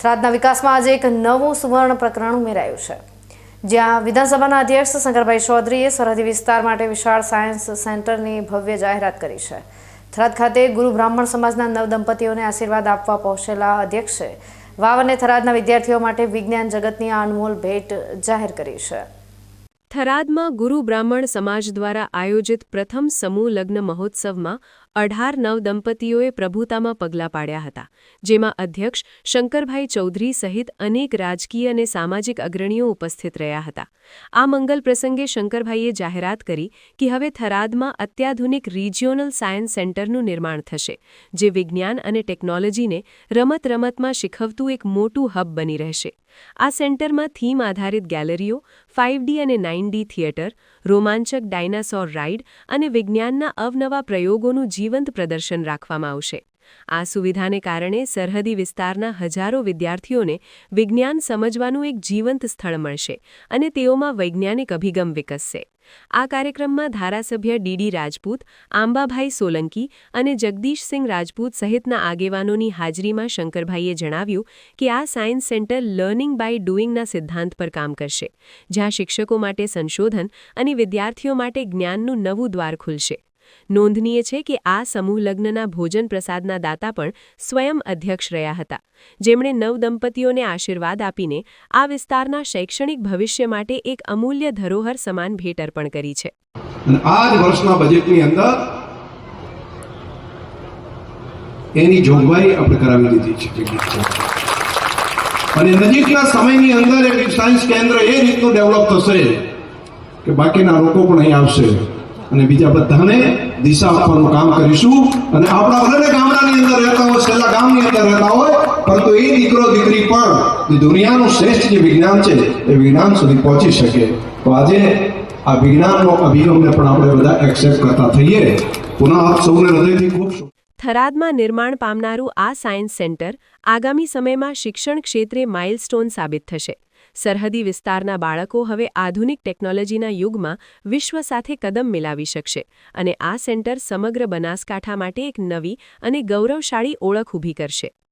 થરાદના વિકાસમાં આજે એક નવું સુવર્ણ પ્રકરણ ઉમેરાયું છે. જ્યાં વિધાનસભાના અધ્યક્ષ શંકરભાઈ ચૌધરીએ સરહદી વિસ્તાર માટે વિશાળ સાયન્સ સેન્ટરની ભવ્ય જાહેરાત કરી છે. થરાદ ખાતે ગુરુ બ્રાહ્મણ સમાજના નવ દંપતીઓને આશીર્વાદ આપવા પહોંચેલા અધ્યક્ષે વાવ અને થરાદના વિદ્યાર્થીઓ માટે વિજ્ઞાન જગતની આ અનમોલ ભેટ જાહેર કરી છે. થરાદમાં ગુરુ બ્રાહ્મણ સમાજ દ્વારા આયોજિત પ્રથમ સમૂહ લગ્ન મહોત્સવમાં અઢાર નવ દંપતીઓએ પ્રભુતામાં પગલાં પાડ્યા હતા, જેમાં અધ્યક્ષ શંકરભાઈ ચૌધરી સહિત અનેક રાજકીય અને સામાજિક અગ્રણીઓ ઉપસ્થિત રહ્યા હતા. આ મંગલ પ્રસંગે શંકરભાઈએ જાહેરાત કરી કે હવે થરાદમાં અત્યાધુનિક રિજિયોનલ સાયન્સ સેન્ટરનું નિર્માણ થશે, જે વિજ્ઞાન અને ટેકનોલોજીને રમત રમતમાં શીખવતું એક મોટું હબ બની રહેશે. આ સેન્ટરમાં થીમ આધારિત ગેલેરીઓ, ફાઇવ અને નાઇન થિયેટર, રોમાંચક ડાયનાસોર રાઇડ અને વિજ્ઞાનના અવનવા પ્રયોગોનું જીવંત પ્રદર્શન રાખવામાં આવશે. આ સુવિધાને કારણે સરહદી વિસ્તારના હજારો વિદ્યાર્થીઓને વિજ્ઞાન સમજવાનું એક જીવંત સ્થળ મળશે અને તેઓમાં વૈજ્ઞાનિક અભિગમ વિકસશે. આ કાર્યક્રમમાં ધારાસભ્ય ડીડી રાજપૂત, આંબાભાઈ સોલંકી અને જગદીશસિંહ રાજપૂત સહિતના આગેવાનોની હાજરીમાં શંકરભાઈએ જણાવ્યું કે આ સાયન્સ સેન્ટર લર્નિંગ બાય ડુઇંગના સિદ્ધાંત પર કામ કરશે, જ્યાં શિક્ષકો માટે સંશોધન અને વિદ્યાર્થીઓ માટે જ્ઞાનનું નવું દ્વાર ખુલશે. નોંધનીય છે કે આ સમૂહ લગ્નના ભોજન પ્રસાદના દાતા પણ સ્વયં અધ્યક્ષ રહ્યા હતા. જેમણે નવ દંપતીઓને આશીર્વાદ આપીને આ વિસ્તારના શૈક્ષણિક ભવિષ્ય માટે એક અમૂલ્ય ધરોહર સમાન ભેટ અર્પણ કરી છે. એની જોગવાઈ આપણે કરાવી દીધી છે અને નજીકના સમયની અંદર એક સાયન્સ કેન્દ્ર એ રીતનું ડેવલપ થશે કે બાકીના લોકો પણ અહીં આવશે. અને બીજા બધાને દિશા આપવાનું કામ કરીશું. અને આપણા ભલે ગામડાની અંદર રહેતા હોય, છેલ્લા ગામની અંદર રહેતા હોય, પરંતુ એ દીકરો, દીકરી પણ જે દુનિયાનું શ્રેષ્ઠ જે વિજ્ઞાન છે, એ વિજ્ઞાન સુધી પહોંચી શકે. તો આજે આ વિજ્ઞાનનો અભિગમને પણ આપણે બધા એક્સેપ્ટ કરતા થઈએ. પુનઃ આપ સૌને હૃદયથી ખૂબ થરાદમાં નિર્માણ પામનારું આ સાયન્સ સેન્ટર આગામી સમયમાં શિક્ષણ ક્ષેત્રે માઇલસ્ટોન સાબિત થશે. સરહદી વિસ્તારના બાળકો હવે આધુનિક ટેકનોલોજીના યુગમાં વિશ્વ સાથે કદમ મિલાવી શકશે અને આ સેન્ટર સમગ્ર બનાસકાંઠા માટે એક નવી અને ગૌરવશાળી ઓળખ ઊભી કરશે.